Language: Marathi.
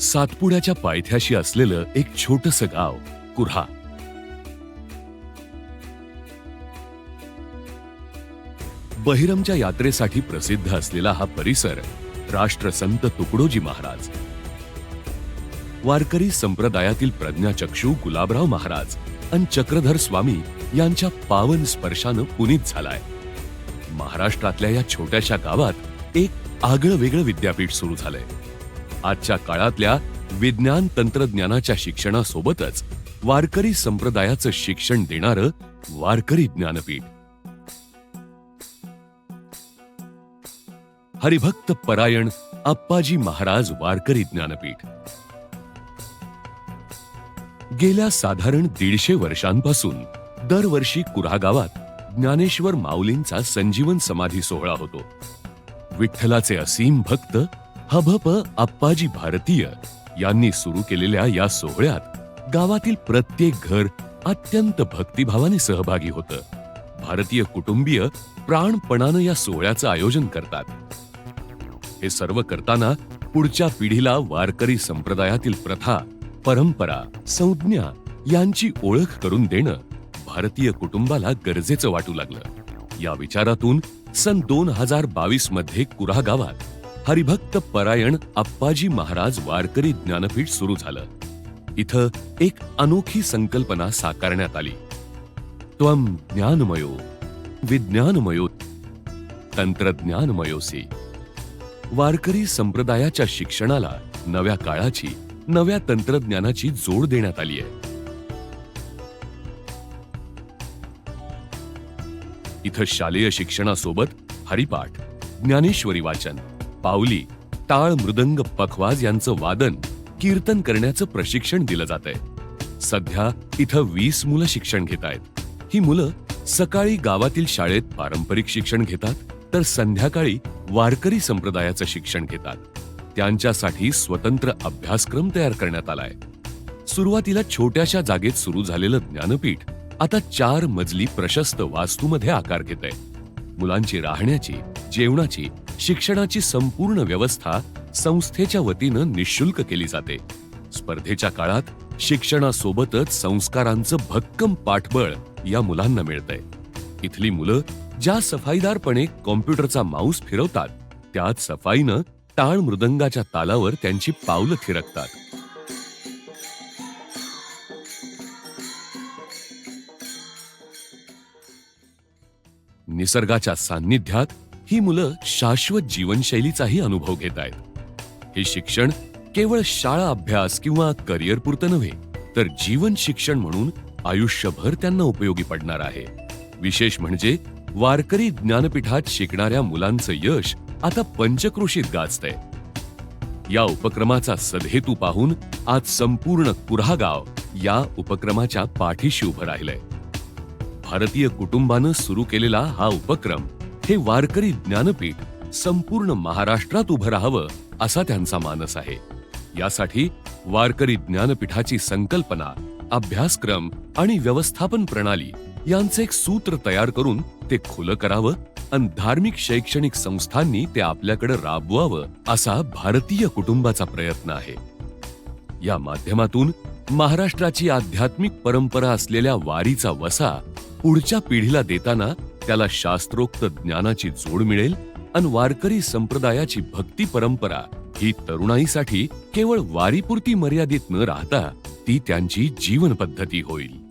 सातपुड्याच्या पायथ्याशी असलेलं एक छोटस गाव कुऱ्हा. बहिरमच्या यात्रेसाठी प्रसिद्ध असलेला हा परिसर राष्ट्रसंत तुकडोजी महाराज. वारकरी संप्रदायातील प्रज्ञाचक्षू गुलाबराव महाराज आणि चक्रधर स्वामी यांच्या पावन स्पर्शानं पुनीत झालाय. महाराष्ट्रातल्या या छोट्याशा गावात एक आगळं वेगळं विद्यापीठ सुरू झालंय. आजच्या काळातल्या विज्ञान तंत्रज्ञानाच्या शिक्षणासोबतच वारकरी संप्रदायाचं शिक्षण देणारं वारकरी ज्ञानपीठ. हरिभक्त परायण आप्पाजी महाराज वारकरी ज्ञानपीठ. गेल्या साधारण दीडशे वर्षांपासून दरवर्षी कुरा गावात ज्ञानेश्वर माऊलींचा संजीवन समाधी सोहळा होतो. विठ्ठलाचे असीम भक्त हभप आप्पाजी भारतीय यांनी सुरू केलेल्या या सोहळ्यात गावातील प्रत्येक घर अत्यंत भक्तिभावाने सहभागी होतं. भारतीय कुटुंबीय प्राणपणानं या सोहळ्याचं आयोजन करतात. हे सर्व करताना पुढच्या पिढीला वारकरी संप्रदायातील प्रथा परंपरा संज्ञा यांची ओळख करून देणं भारतीय कुटुंबाला गरजेचं वाटू लागलं. या विचारातून सन दोन हजार बावीसमध्ये कुरा गावात हरिभक्त परायण आप्पाजी महाराज वारकरी ज्ञानपीठ सुरू झालं. इथं एक अनोखी संकल्पना साकारण्यात आली. त्वम ज्ञानमयो विज्ञानमयो तंत्रज्ञानमयोसी वारकरी संप्रदायाच्या शिक्षणाला नव्या काळाची नव्या तंत्रज्ञानाची जोड देण्यात आली आहे इथं शालेय शिक्षणासोबत हरिपाठ ज्ञानेश्वरी वाचन पावली टाळ मृदंग पखवाज यांचं वादन कीर्तन करण्याचं प्रशिक्षण दिलं जात आहे सध्या इथं वीस मुलं शिक्षण घेत आहेत. ही मुलं सकाळी गावातील शाळेत पारंपरिक शिक्षण घेतात तर संध्याकाळी वारकरी संप्रदायाचं शिक्षण घेतात. त्यांच्यासाठी स्वतंत्र अभ्यासक्रम तयार करण्यात आलाय. सुरुवातीला छोट्याशा जागेत सुरू झालेलं ज्ञानपीठ आता चार मजली प्रशस्त वास्तूमध्ये आकार घेत आहे मुलांची राहण्याची जेवणाची शिक्षणाची संपूर्ण व्यवस्था संस्थेच्या वतीनं निशुल्क केली जाते. स्पर्धेच्या काळात शिक्षणासोबतच संस्कारांचं भक्कम पाठबळ या मुलांना मिळतंय. इथली मुलं ज्या सफाईदारपणे कॉम्प्युटरचा माऊस फिरवतात त्याच सफाईनं टाळ मृदंगाच्या तालावर त्यांची पावलं थिरकतात. निसर्गाच्या सान्निध्यात ही मुलं शाश्वत जीवनशैलीचाही अनुभव घेत आहेत. हे शिक्षण केवळ शाळा अभ्यास किंवा करिअर पुरतं नव्हे तर जीवन शिक्षण म्हणून आयुष्यभर त्यांना उपयोगी पडणार आहे. विशेष म्हणजे वारकरी ज्ञानपीठात शिकणाऱ्या मुलांचं यश आता पंचक्रोशीत गाजतंय. या उपक्रमाचा सदहेतू पाहून आज संपूर्ण कुऱ्हा गाव या उपक्रमाच्या पाठीशी उभं राहिलंय. भारतीय कुटुंबानं सुरू केलेला हा उपक्रम हे वारकरी ज्ञानपीठ संपूर्ण महाराष्ट्रात उभं राहावं असा त्यांचा मानस आहे. यासाठी वारकरी ज्ञानपीठाची संकल्पना अभ्यासक्रम आणि व्यवस्थापन प्रणाली यांचे एक सूत्र तयार करून ते खुलं करावं आणि धार्मिक शैक्षणिक संस्थांनी ते आपल्याकडे राबवावं असा भारतीय कुटुंबाचा प्रयत्न आहे. या माध्यमातून महाराष्ट्राची आध्यात्मिक परंपरा असलेल्या वारीचा वसा पुढच्या पिढीला देताना त्याला शास्त्रोक्त ज्ञानाची जोड मिळेल आणि वारकरी संप्रदायाची भक्ती परंपरा ही तरुणाईसाठी केवळ वारीपुरती मर्यादित न राहता ती त्यांची जीवन पद्धती होईल.